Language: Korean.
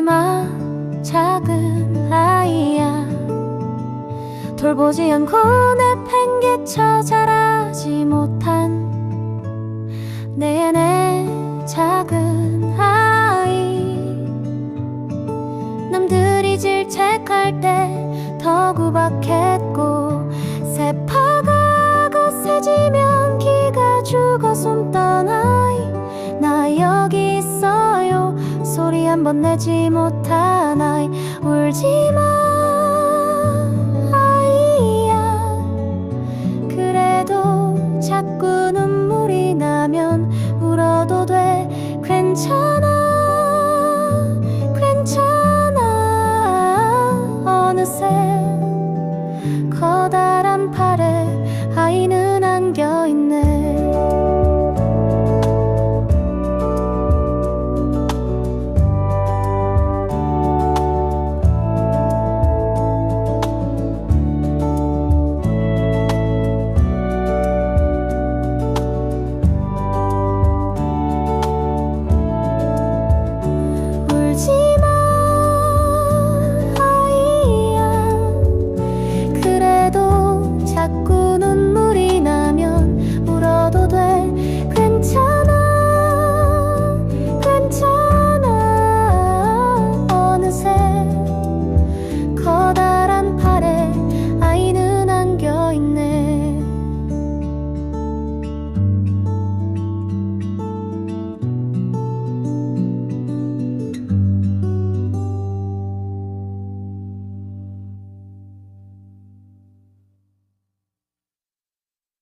마 작은 아이야. 돌보지 않고 내 팽개쳐 자라지 못한 내내 작은 아이. 남들이 질책할 때 더 구박했고 새파가 거세지면 한 번 내지 못한 아이. 울지마 아이야. 그래도 자꾸 눈물이 나면 울어도 돼. 괜찮아 괜찮아. 어느새 커다란 팔에